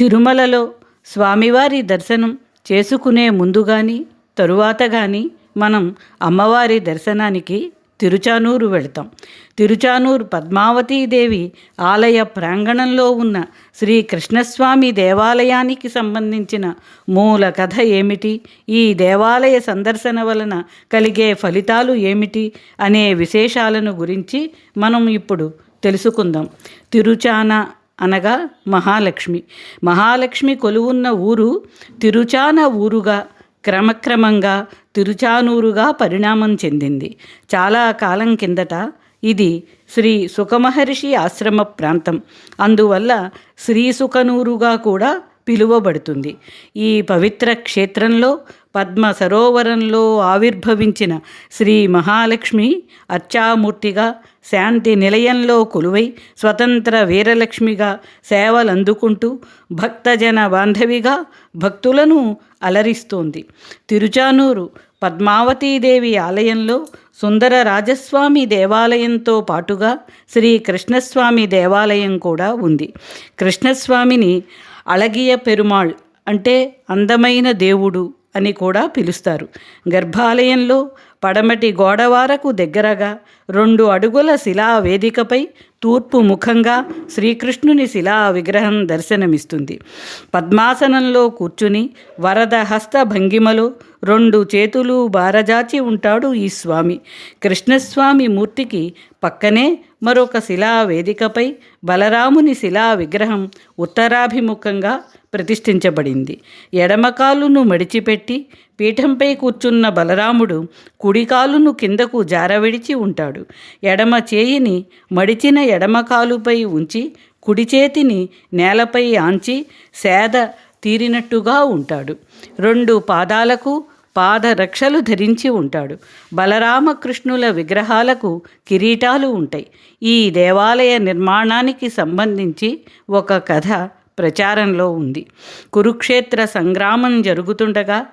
తిరుమలలో స్వామివారి దర్శనం చేసుకునే ముందు కానీ తరువాత కానీ మనం అమ్మవారి దర్శనానికి తిరుచానూరు వెళతాం. తిరుచానూరు పద్మావతీదేవి ఆలయ ప్రాంగణంలో ఉన్న శ్రీ కృష్ణస్వామి దేవాలయానికి సంబంధించిన మూల కథ ఏమిటి? ఈ దేవాలయ సందర్శన వలన కలిగే ఫలితాలు ఏమిటి? అనే విశేషాలను గురించి మనం ఇప్పుడు తెలుసుకుందాం. తిరుచాన అనగా మహాలక్ష్మి. మహాలక్ష్మి కొలువున్న ఊరు తిరుచాన ఊరుగా క్రమక్రమంగా తిరుచానూరుగా పరిణామం చెందింది. చాలా కాలం కిందట ఇది శ్రీ సుఖమహర్షి ఆశ్రమ ప్రాంతం. అందువల్ల శ్రీ సుఖనూరుగా కూడా పిలువబడుతుంది. ఈ పవిత్ర క్షేత్రంలో పద్మ సరోవరంలో ఆవిర్భవించిన శ్రీ మహాలక్ష్మి అర్చామూర్తిగా శాంతి నిలయంలో కొలువై స్వతంత్ర వీరలక్ష్మిగా సేవలందుకుంటూ భక్తజన బాంధవిగా భక్తులను అలరిస్తోంది. తిరుచానూరు పద్మావతీదేవి ఆలయంలో సుందర రాజస్వామి దేవాలయంతో పాటుగా శ్రీ కృష్ణస్వామి దేవాలయం కూడా ఉంది. కృష్ణస్వామిని అళగియ పెరుమాళ్ అంటే అందమైన దేవుడు అని కూడా పిలుస్తారు. గర్భాలయంలో పడమటి గోడవారకు దగ్గరగా రెండు అడుగుల శిలా వేదికపై తూర్పు ముఖంగా శ్రీకృష్ణుని శిలా విగ్రహం దర్శనమిస్తుంది. పద్మాసనంలో కూర్చుని వరద హస్త భంగిమలో రెండు చేతులు బారజాచి ఉంటాడు ఈ స్వామి. కృష్ణస్వామి మూర్తికి పక్కనే మరొక శిలా వేదికపై బలరాముని శిలా విగ్రహం ఉత్తరాభిముఖంగా ప్రతిష్ఠించబడింది. ఎడమకాలును మడిచిపెట్టి పీఠంపై కూర్చున్న బలరాముడు కుడికాలును కిందకు జారవిడిచి ఉంటాడు. ఎడమ చేయిని మడిచిన ఎడమకాలుపై ఉంచి కుడి చేతిని నేలపై ఆంచి సేద తీరినట్టుగా ఉంటాడు. రెండు పాదాలకు పాదరక్షలు ధరించి ఉంటాడు. బలరామకృష్ణుల విగ్రహాలకు కిరీటాలు ఉంటాయి. ఈ దేవాలయ నిర్మాణానికి సంబంధించి ఒక కథ ప్రచారంలో ఉంది. కురుక్షేత్ర సంగ్రామం జరుగుతుండగా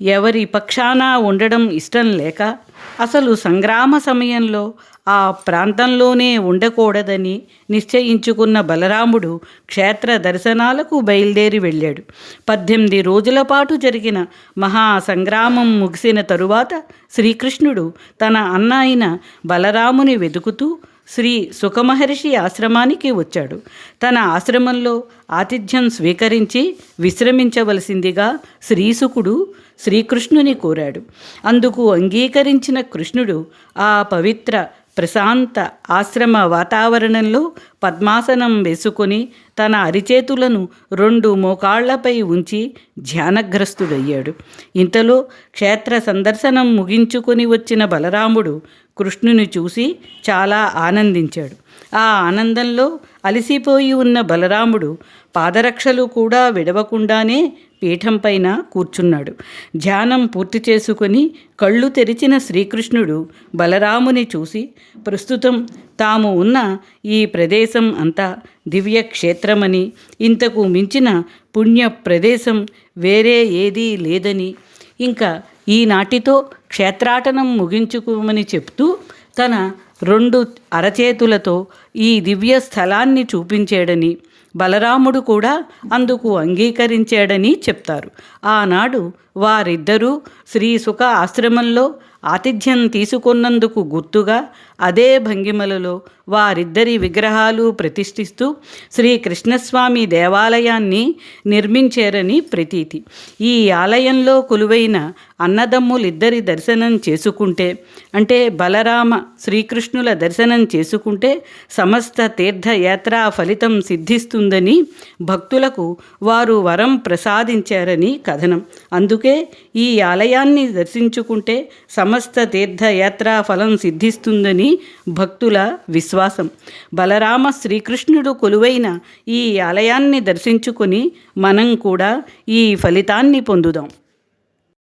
ఎవరి పక్షాన ఉండడం ఇష్టం లేక అసలు సంగ్రామ సమయంలో ఆ ప్రాంతంలోనే ఉండకూడదని నిశ్చయించుకున్న బలరాముడు క్షేత్ర దర్శనాలకు బయలుదేరి వెళ్ళాడు. పద్దెనిమిది రోజుల పాటు జరిగిన మహా సంగ్రామం ముగిసిన తరువాత శ్రీకృష్ణుడు తన అన్న అయిన బలరాముని వెతుకుతూ శ్రీ సుఖమహర్షి ఆశ్రమానికి వచ్చాడు. తన ఆశ్రమంలో ఆతిథ్యం స్వీకరించి విశ్రమించవలసిందిగా శ్రీసుకుడు శ్రీకృష్ణుని కోరాడు. అందుకు అంగీకరించిన కృష్ణుడు ఆ పవిత్ర ప్రశాంత ఆశ్రమ వాతావరణంలో పద్మాసనం వేసుకొని తన అరిచేతులను రెండు మోకాళ్ళపై ఉంచి ధ్యానగ్రస్తుడయ్యాడు. ఇంతలో క్షేత్ర సందర్శనం ముగించుకొని వచ్చిన బలరాముడు కృష్ణుని చూసి చాలా ఆనందించాడు. ఆ ఆనందంలో అలసిపోయి ఉన్న బలరాముడు పాదరక్షలు కూడా విడవకుండానే పీఠం పైన కూర్చున్నాడు. ధ్యానం పూర్తి చేసుకొని కళ్ళు తెరిచిన శ్రీకృష్ణుడు బలరాముని చూసి ప్రస్తుతం తాము ఉన్న ఈ ప్రదేశం అంతా దివ్య క్షేత్రమని ఇంతకు మించిన పుణ్య ప్రదేశం వేరే ఏదీ లేదని ఇంకా ఈనాటితో క్షేత్రాటనం ముగించుకోమని చెప్తూ తన రెండు అరచేతులతో ఈ దివ్య స్థలాన్ని చూపించాడని బలరాముడు కూడా అందుకు అంగీకరించాడని చెప్తారు. ఆనాడు వారిద్దరూ శ్రీ సుఖ ఆశ్రమంలో ఆతిథ్యం తీసుకున్నందుకు గుర్తుగా అదే భంగిమలలో వారిద్దరి విగ్రహాలు ప్రతిష్ఠిస్తూ శ్రీకృష్ణస్వామి దేవాలయాన్ని నిర్మించారని ప్రతీతి. ఈ ఆలయంలో కొలువైన అన్నదమ్ములిద్దరి దర్శనం చేసుకుంటే అంటే బలరామ శ్రీకృష్ణుల దర్శనం చేసుకుంటే సమస్త తీర్థయాత్రా ఫలితం సిద్ధిస్తుందని భక్తులకు వారు వరం ప్రసాదించారని కథనం. అందుకే ఈ ఆలయాన్ని దర్శించుకుంటే సమస్త తీర్థయాత్రా ఫలం సిద్ధిస్తుందని భక్తుల విశ్వాసం. బలరామ శ్రీకృష్ణుడు కొలువైన ఈ ఆలయాన్ని దర్శించుకొని మనం కూడా ఈ ఫలితాన్ని పొందుదాం.